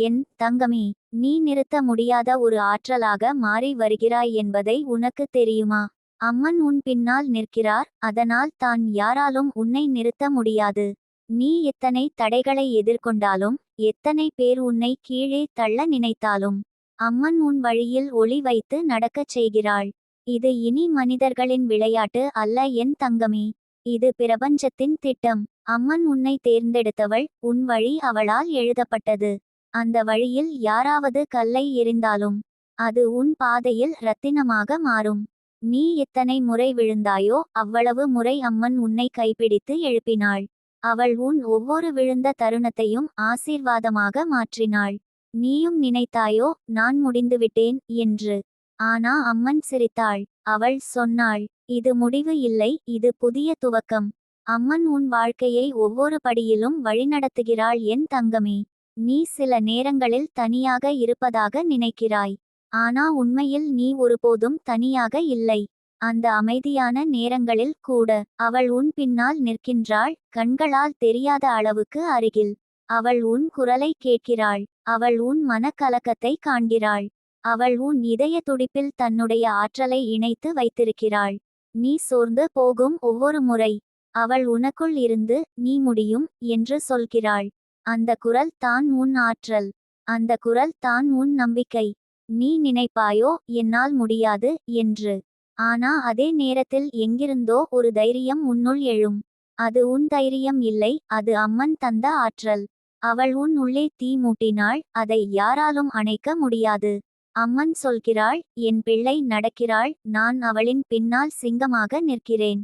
என் தங்கமே நீ நிறுத்த முடியாத ஒரு ஆற்றலாக மாறி வருகிறாய் என்பதை உனக்கு தெரியுமா? அம்மன் உன் பின்னால் நிற்கிறார் அதனால் தான் யாராலும் உன்னை நிறுத்த முடியாது. நீ எத்தனை தடைகளை எதிர்கொண்டாலும் எத்தனை பேர் உன்னை கீழே தள்ள நினைத்தாலும் அம்மன் உன் வழியில் ஒளி வைத்து நடக்கச் செய்கிறாள். இது இனி மனிதர்களின் விளையாட்டு அல்ல என் தங்கமே. இது பிரபஞ்சத்தின் திட்டம். அம்மன் உன்னை தேர்ந்தெடுத்தவள் உன் வழி அவளால் எழுதப்பட்டது. அந்த வழியில் யாராவது கல்லை எறிந்தாலும் அது உன் பாதையில் ரத்தினமாக மாறும். நீ எத்தனை முறை விழுந்தாயோ அவ்வளவு முறை அம்மன் உன்னை கைப்பிடித்து எழுப்பினாள். அவள் உன் ஒவ்வொரு விழுந்த தருணத்தையும் ஆசீர்வாதமாக மாற்றினாள். நீயும் நினைத்தாயோ நான் முடிந்துவிட்டேன் என்று. ஆனா அம்மன் சிரித்தாள். அவள் சொன்னாள் இது முடிவு இல்லை இது புதிய துவக்கம். அம்மன் உன் வாழ்க்கையை ஒவ்வொரு படியிலும் வழிநடத்துகிறாள் என் தங்கமே. நீ சில நேரங்களில் தனியாக இருப்பதாக நினைக்கிறாய். ஆனா உண்மையில் நீ ஒருபோதும் தனியாக இல்லை. அந்த அமைதியான நேரங்களில் கூட அவள் உன் பின்னால் நிற்கின்றாள். கண்களால் தெரியாத அளவுக்கு அருகில் அவள் உன் குரலை கேட்கிறாள். அவள் உன் மனக்கலக்கத்தை காண்கிறாள். அவள் உன் இதய துடிப்பில் தன்னுடைய ஆற்றலை இணைத்து வைத்திருக்கிறாள். நீ சோர்ந்து போகும் ஒவ்வொரு முறை அவள் உனக்குள் இருந்து நீ முடியும் என்று சொல்கிறாள். அந்த குரல் தான் உன் ஆற்றல். அந்த குரல் தான் உன் நம்பிக்கை. நீ நினைப்பாயோ என்னால் முடியாது என்று. ஆனா அதே நேரத்தில் எங்கிருந்தோ ஒரு தைரியம் உன்னுள் எழும். அது உன் தைரியம் இல்லை அது அம்மன் தந்த ஆற்றல். அவள் உன் உள்ளே தீ மூட்டினாள் அதை யாராலும் அணைக்க முடியாது. அம்மன் சொல்கிறாள் என் பிள்ளை நடக்கிறாள் நான் அவளின் பின்னால் சிங்கமாக நிற்கிறேன்.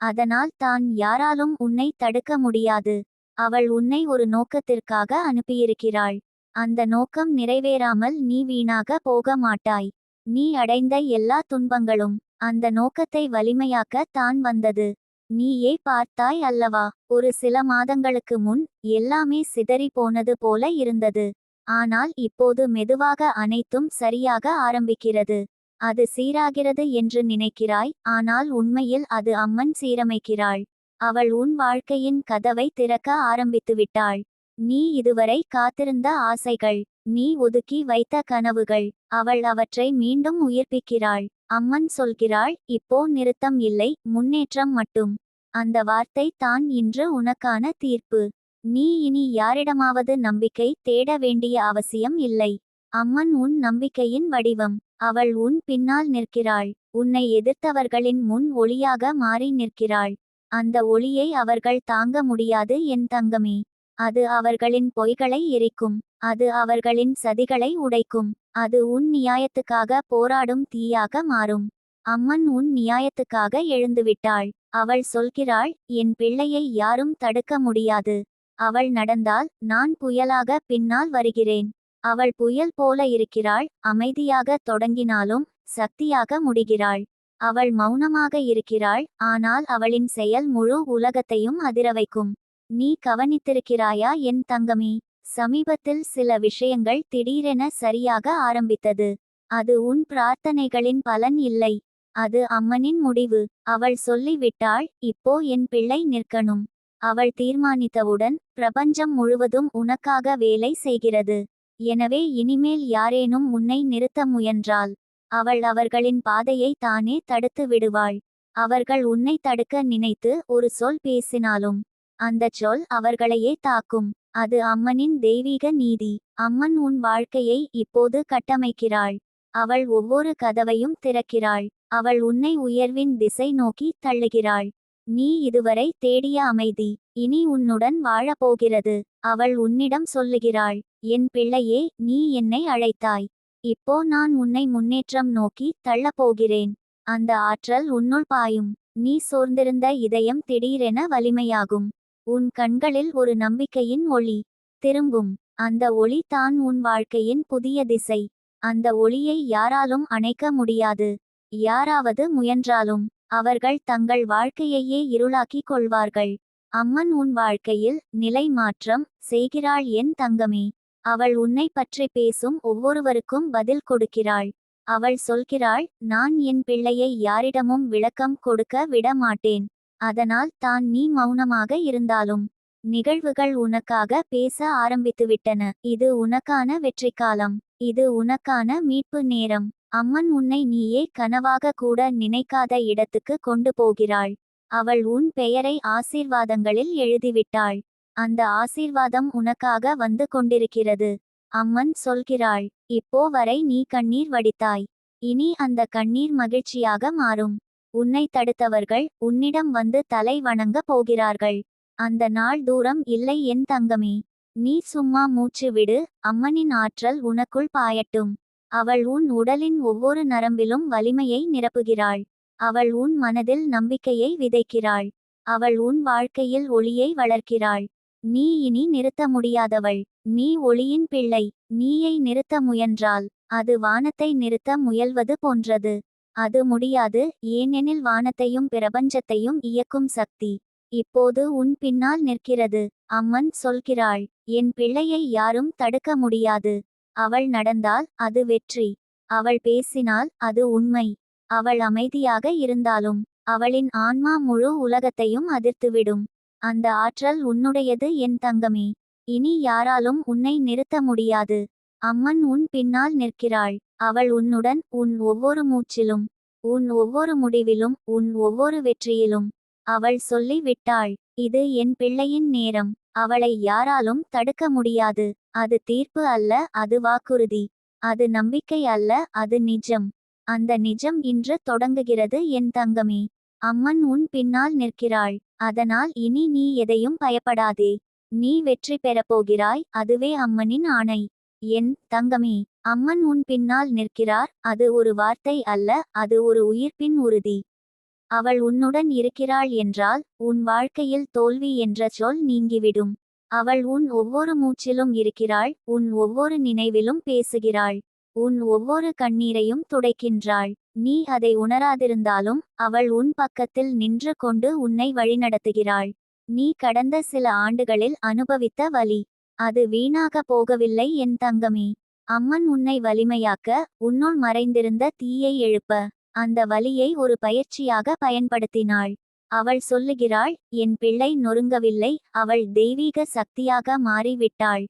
அதனால் தான் யாராலும் உன்னை தடுக்க முடியாது. அவள் உன்னை ஒரு நோக்கத்திற்காக அனுப்பியிருக்கிறாள். அந்த நோக்கம் நிறைவேறாமல் நீ வீணாக போக மாட்டாய். நீ அடைந்த எல்லா துன்பங்களும் அந்த நோக்கத்தை வலிமையாக்க தான் வந்தது. நீயே பார்த்தாய் அல்லவா? ஒரு சில மாதங்களுக்கு முன் எல்லாமே சிதறி போனது போல இருந்தது. ஆனால் இப்போது மெதுவாக அனைத்தும் சரியாக ஆரம்பிக்கிறது. அது சீராகிறது என்று நினைக்கிறாய் ஆனால் உண்மையில் அது அம்மன் சீரமைக்கிறாள். அவள் உன் வாழ்க்கையின் கதவை திறக்க ஆரம்பித்துவிட்டாள். நீ இதுவரை காத்திருந்த ஆசைகள் நீ ஒதுக்கி வைத்த கனவுகள் அவள் அவற்றை மீண்டும் உயிர்ப்பிக்கிறாள். அம்மன் சொல்கிறாள் இப்போ நிறுத்தம் இல்லை முன்னேற்றம் மட்டும். அந்த வார்த்தை தான் இன்று உனக்கான தீர்ப்பு. நீ இனி யாரிடமாவது நம்பிக்கை தேட வேண்டிய அவசியம் இல்லை. அம்மன் உன் நம்பிக்கையின் வடிவம். அவள் உன் பின்னால் நிற்கிறாள். உன்னை எதிர்த்தவர்களின் முன் ஒளியாக மாறி நிற்கிறாள். அந்த ஒளியை அவர்கள் தாங்க முடியாது என் தங்கமே. அது அவர்களின் பொய்களை எரிக்கும். அது அவர்களின் சதிகளை உடைக்கும். அது உன் நியாயத்துக்காக போராடும் தீயாக மாறும். அம்மன் உன் நியாயத்துக்காக எழுந்துவிட்டாள். அவள் சொல்கிறாள் என் பிள்ளையை யாரும் தடுக்க முடியாது. அவள் நடந்தால் நான் புயலாக பின்னால் வருகிறேன். அவள் புயல் போல இருக்கிறாள். அமைதியாக தொடங்கினாலும் சக்தியாக முடிகிறாள். அவள் மௌனமாக இருக்கிறாள் ஆனால் அவளின் செயல் முழு உலகத்தையும் அதிரவைக்கும் நீ கவனித்திருக்கிறாயா என் தங்கமே சமீபத்தில் சில விஷயங்கள் திடீரென சரியாக ஆரம்பித்தது. அது உன் பிரார்த்தனைகளின் பலன் இல்லை. அது அம்மனின் முடிவு அவள் சொல்லிவிட்டாள் இப்போ என் பிள்ளை நிற்கணும் அவள் தீர்மானித்தவுடன் பிரபஞ்சம் முழுவதும் உனக்காக வேலை செய்கிறது. எனவே இனிமேல் யாரேனும் உன்னை நிறுத்த முயன்றால். அவள் அவர்களின் பாதையை தானே தடுத்து விடுவாள். அவர்கள் உன்னை தடுக்க நினைத்து ஒரு சொல் பேசினாலும் அந்த சொல் அவர்களையே தாக்கும். அது அம்மனின் தெய்வீக நீதி. அம்மன் உன் வாழ்க்கையை இப்போது கட்டமைக்கிறாள். அவள் ஒவ்வொரு கதவையும் திறக்கிறாள். அவள் உன்னை உயர்வின் திசை நோக்கி தள்ளுகிறாள். நீ இதுவரை தேடிய அமைதி இனி உன்னுடன் வாழப்போகிறது. அவள் உன்னிடம் சொல்லுகிறாள் என் பிள்ளையே நீ என்னை அழைத்தாய். இப்போ நான் உன்னை முன்னேற்றம் நோக்கி தள்ளப் போகிறேன் அந்த ஆற்றல் உன்னுள் பாயும். நீ சோர்ந்திருந்த இதயம் திடீரென வலிமையாகும். உன் கண்களில் ஒரு நம்பிக்கையின் ஒளி திரும்பும். அந்த ஒளி தான் உன் வாழ்க்கையின் புதிய திசை. அந்த ஒளியை யாராலும் அணைக்க முடியாது. யாராவது முயன்றாலும் அவர்கள் தங்கள் வாழ்க்கையையே இருளாக்கிக் கொள்வார்கள். அம்மன் உன் வாழ்க்கையில் நிலை மாற்றம் செய்கிறாள் என் தங்கமே. அவள் உன்னை பற்றி பேசும் ஒவ்வொருவருக்கும் பதில் கொடுக்கிறாள். அவள் சொல்கிறாள் நான் என் பிள்ளையை யாரிடமும் விளக்கம் கொடுக்க விட மாட்டேன். அதனால் தான் நீ மௌனமாக இருந்தாலும். நிகழ்வுகள் உனக்காக பேச ஆரம்பித்துவிட்டன. இது உனக்கான வெற்றிக்காலம். இது உனக்கான மீட்பு நேரம். அம்மன் உன்னை நீயே கனவாக கூட நினைக்காத இடத்துக்கு கொண்டு போகிறாள். அவள் உன் பெயரை ஆசீர்வாதங்களில் எழுதிவிட்டாள். அந்த ஆசீர்வாதம் உனக்காக வந்து கொண்டிருக்கிறது. அம்மன் சொல்கிறாள் இப்போ வரை நீ கண்ணீர் வடித்தாய். இனி அந்த கண்ணீர் மகிழ்ச்சியாக மாறும். உன்னை தடுத்தவர்கள் உன்னிடம் வந்து தலை வணங்க போகிறார்கள். அந்த நாள் தூரம் இல்லை என் தங்கமே. நீ சும்மா மூச்சு விடு அம்மனின் ஆற்றல் உனக்குள் பாயட்டும். அவள் உன் உடலின் ஒவ்வொரு நரம்பிலும் வலிமையை நிரப்புகிறாள். அவள் உன் மனதில் நம்பிக்கையை விதைக்கிறாள். அவள் உன் வாழ்க்கையில் ஒளியை வளர்க்கிறாள். நீ இனி நிறுத்த முடியாதவள். நீ ஒளியின் பிள்ளை. நீயை நிறுத்த முயன்றால் அது வானத்தை நிறுத்த முயல்வது போன்றது. அது முடியாது. ஏனெனில் வானத்தையும் பிரபஞ்சத்தையும் இயக்கும் சக்தி. இப்போது உன் பின்னால் நிற்கிறது. அம்மன் சொல்கிறாள். என் பிள்ளையை யாரும் தடுக்க முடியாது. அவள் நடந்தால் அது வெற்றி. அவள் பேசினால் அது உண்மை. அவள் அமைதியாக இருந்தாலும் அவளின் ஆன்மா முழு உலகத்தையும் அதிர்த்துவிடும். அந்த ஆற்றல் உன்னுடையது என் தங்கமே. இனி யாராலும் உன்னை நிறுத்த முடியாது. அம்மன் உன் பின்னால் நிற்கிறாள். அவள் உன்னுடன் உன் ஒவ்வொரு மூச்சிலும் உன் ஒவ்வொரு முடிவிலும் உன் ஒவ்வொரு வெற்றியிலும். அவள் சொல்லி விட்டாள் இது என் பிள்ளையின் நேரம். அவளை யாராலும் தடுக்க முடியாது. அது தீர்ப்பு அல்ல அது வாக்குறுதி. அது நம்பிக்கை அல்ல அது நிஜம். அந்த நிஜம் இன்று தொடங்குகிறது என் தங்கமே. அம்மன் உன் பின்னால் நிற்கிறாள். அதனால் இனி நீ எதையும் பயப்படாதே. நீ வெற்றி பெறப்போகிறாய் அதுவே அம்மனின் ஆணை. என் தங்கமே அம்மன் உன் பின்னால் நிற்கிறார் அது ஒரு வார்த்தை அல்ல அது ஒரு உயிர்ப்பின் உறுதி. அவள் உன்னுடன் இருக்கிறாள் என்றால் உன் வாழ்க்கையில் தோல்வி என்ற சொல் நீங்கிவிடும். அவள் உன் ஒவ்வொரு மூச்சிலும் இருக்கிறாள் உன் ஒவ்வொரு நினைவிலும் பேசுகிறாள். உன் ஒவ்வொரு கண்ணீரையும் துடைக்கின்றாள். நீ அதை உணராதிருந்தாலும் அவள் உன் பக்கத்தில் நின்று கொண்டு உன்னை வழிநடத்துகிறாள். நீ கடந்த சில ஆண்டுகளில் அனுபவித்த வலி. அது வீணாக போகவில்லை என் தங்கமே. அம்மன் உன்னை வலிமையாக்க உன்னுள் மறைந்திருந்த தீயை எழுப்ப. அந்த வலியை ஒரு பயிற்சியாக பயன்படுத்தினாள். அவள் சொல்லுகிறாள் என் பிள்ளை நொறுங்கவில்லை அவள் தெய்வீக சக்தியாக மாறிவிட்டாள்.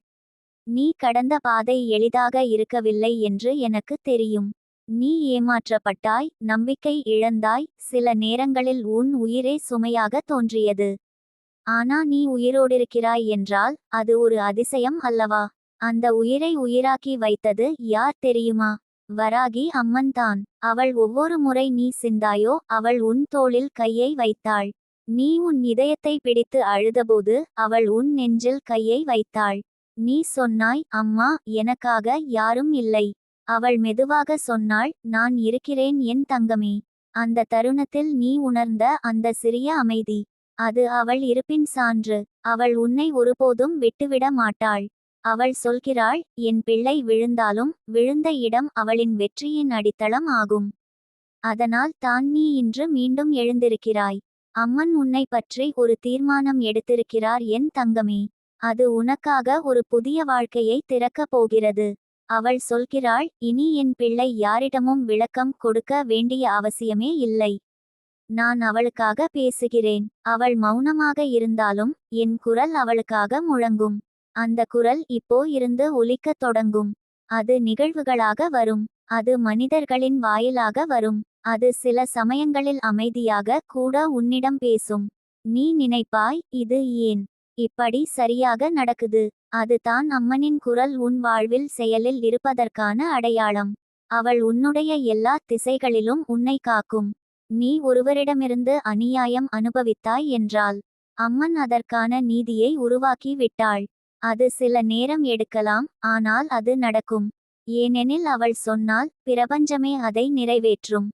நீ கடந்த பாதை எளிதாக இருக்கவில்லை என்று எனக்கு தெரியும். நீ ஏமாற்றப்பட்டாய் நம்பிக்கை இழந்தாய் சில நேரங்களில் உன் உயிரே சுமையாக தோன்றியது. ஆனா நீ உயிரோடிருக்கிறாய் என்றால் அது ஒரு அதிசயம் அல்லவா? அந்த உயிரை உயிராக்கி வைத்தது யார் தெரியுமா? வராகி அம்மன்தான் அவள் ஒவ்வொரு முறை நீ சிந்தாயோ அவள் உன் தோளில் கையை வைத்தாள். நீ உன் இதயத்தை பிடித்து அழுதபோது அவள் உன் நெஞ்சில் கையை வைத்தாள். நீ சொன்னாய் அம்மா எனக்காக யாரும் இல்லை. அவள் மெதுவாக சொன்னாள் நான் இருக்கிறேன் என் தங்கமே. அந்த தருணத்தில் நீ உணர்ந்த அந்த சிறிய அமைதி. அது அவள் இருப்பின் சான்று. அவள் உன்னை ஒருபோதும் விட்டுவிட மாட்டாள். அவள் சொல்கிறாள் என் பிள்ளை விழுந்தாலும் விழுந்த இடம் அவளின் வெற்றியின் அடித்தளம் ஆகும். அதனால் தான் நீ இன்று மீண்டும் எழுந்திருக்கிறாய். அம்மன் உன்னை பற்றி ஒரு தீர்மானம் எடுத்திருக்கிறார் என் தங்கமே. அது உனக்காக ஒரு புதிய வாழ்க்கையை திறக்கப் போகிறது. அவள் சொல்கிறாள் இனி என் பிள்ளை யாரிடமும் விளக்கம் கொடுக்க வேண்டிய அவசியமே இல்லை. நான் அவளுக்காக பேசுகிறேன். அவள் மௌனமாக இருந்தாலும் என் குரல் அவளுக்காக முழங்கும். அந்த குரல் இப்போ இருந்து ஒலிக்கத் தொடங்கும். அது நிகழ்வுகளாக வரும். அது மனிதர்களின் வாயிலாக வரும். அது சில சமயங்களில் அமைதியாக கூட உன்னிடம் பேசும். நீ நினைப்பாய் இது ஏன்? இப்படி சரியாக நடக்குது. அது தான் அம்மனின் குரல் உன் வாழ்வில் செயலில் இருப்பதற்கான அடையாளம். அவள் உன்னுடைய எல்லா திசைகளிலும் உன்னை காக்கும். நீ ஒருவரிடமிருந்து அநியாயம் அனுபவித்தாய் என்றால் அம்மன் அதற்கான நீதியை உருவாக்கி விட்டாள். அது சில நேரம் எடுக்கலாம் ஆனால் அது நடக்கும். ஏனெனில் அவள் சொன்னால் பிரபஞ்சமே அதை நிறைவேற்றும்.